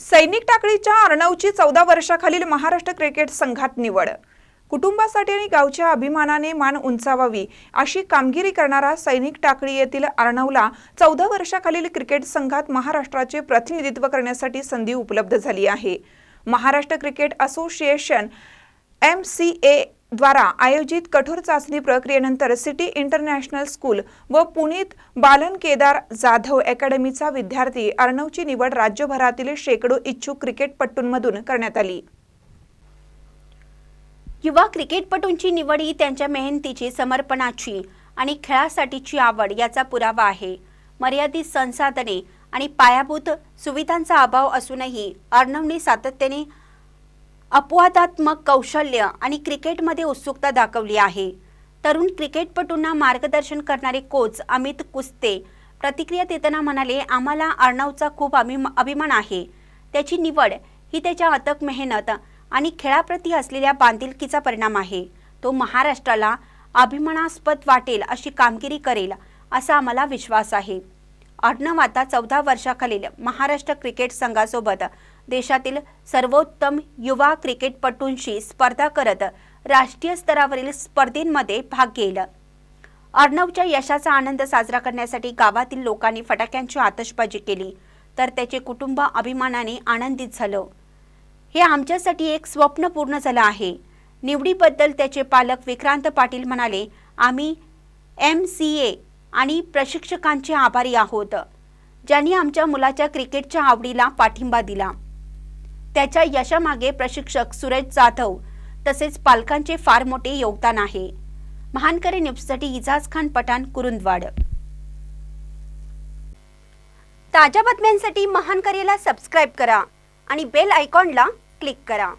सैनिक टाकळीच्या अर्णवची चौदा वर्षाखालील महाराष्ट्र क्रिकेट संघात निवड. कुटुंबासाठी आणि गावच्या अभिमानाने मान उंचावावी अशी कामगिरी करणारा सैनिक टाकळी येथील अर्णवला चौदा वर्षाखालील क्रिकेट संघात महाराष्ट्राचे प्रतिनिधित्व करण्यासाठी संधी उपलब्ध झाली आहे. Maharashtra cricket association M C A द्वारा आयोजित कठोर चाचणी प्रक्रियेनंतर सिटी इंटरनॅशनल स्कूल व पुणेत बालन केदार जाधव अकॅडमीचा विद्यार्थी अर्णवची निवड राज्यभरातील शेकडो इच्छुक क्रिकेटपटूंमधून करण्यात आली. युवा क्रिकेटपटूंची निवड ही त्यांच्या मेहनतीची समर्पणाची आणि खेळासाठीची आवड याचा पुरावा आहे. मर्यादित संसाधने आणि पायाभूत सुविधांचा अभाव असूनही अर्णवने सातत्याने अपवादात्मक कौशल्य आणि क्रिकेटमध्ये उत्सुकता दाखवली आहे. तरुण क्रिकेटपटूंना मार्गदर्शन करणारे कोच अमित कुस्ते प्रतिक्रिया देताना म्हणाले आम्हाला अर्णवचा खूप अभिम अभिमान आहे. त्याची निवड ही त्याच्या अथक मेहनत आणि खेळाप्रती असलेल्या बांधिलकीचा परिणाम आहे. तो महाराष्ट्राला अभिमानास्पद वाटेल अशी कामगिरी करेल असा आम्हाला विश्वास आहे. अर्णव आता चौदा वर्षाखालील महाराष्ट्र क्रिकेट संघासोबत देशातील सर्वोत्तम युवा क्रिकेटपटूंशी स्पर्धा करत राष्ट्रीय स्तरावरील स्पर्धेमध्ये भाग घेईल. अर्णवच्या यशाचा आनंद साजरा करण्यासाठी गावातील लोकांनी फटाक्यांची आतषबाजी केली तर त्याचे कुटुंब अभिमानाने आनंदित झालं. हे आमच्यासाठी एक स्वप्न पूर्ण झालं आहे. निवडीबद्दल त्याचे पालक विक्रांत पाटील म्हणाले आम्ही एम सी ए आणि प्रशिक्षकांचे आभारी आहोत. ज्यांनी आमच्या मुलाच्या क्रिकेटच्या आवडीला पाठिंबा दिला. त्याच्या यशामागे प्रशिक्षक सुरेश जाधव तसेच पालकांचे फार मोठे योगदान आहे. महानकरी न्यूजसाठी इजाज खान पठाण कुरुंदवाड. ताज्या बातम्यांसाठी महानकरेला सबस्क्राईब करा आणि बेल आयकॉनला क्लिक करा.